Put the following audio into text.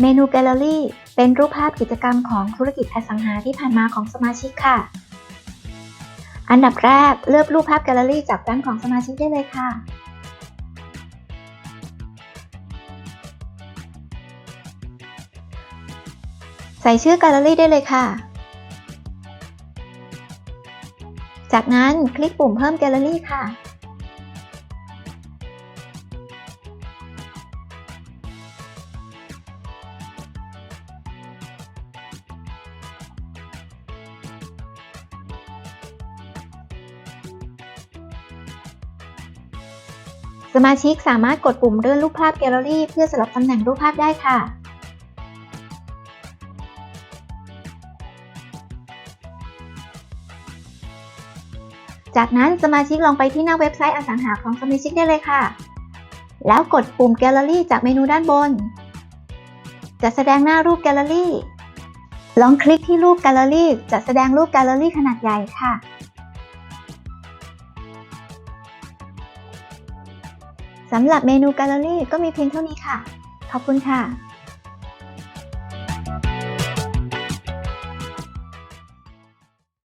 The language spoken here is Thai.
เมนูแกลเลอรี่เป็นรูปภาพกิจกรรมของธุรกิจอสังหาที่ผ่านมาของสมาชิกค่ะ อันดับแรกเลือกรูปภาพแกลเลอรี่จากแฟ้มของสมาชิกได้เลยค่ะ ใส่ชื่อแกลเลอรี่ได้เลยค่ะ จากนั้นคลิกปุ่มเพิ่มแกลเลอรี่ค่ะ สมาชิกสามารถกดปุ่มเลื่อนรูปภาพแกลเลอรี่เพื่อสลับตำแหน่งรูปภาพได้ค่ะ จากนั้นสมาชิกลองไปที่หน้าเว็บไซต์อสังหาของสมาชิกได้เลยค่ะ แล้วกดปุ่มแกลเลอรี่จากเมนูด้านบน จะแสดงหน้ารูปแกลเลอรี่ ลองคลิกที่รูปแกลเลอรี่จะแสดงรูปแกลเลอรี่ขนาดใหญ่ค่ะ สำหรับเมนูแกลเลอรี่ก็มีเพียงเท่านี้ค่ะ ขอบคุณค่ะ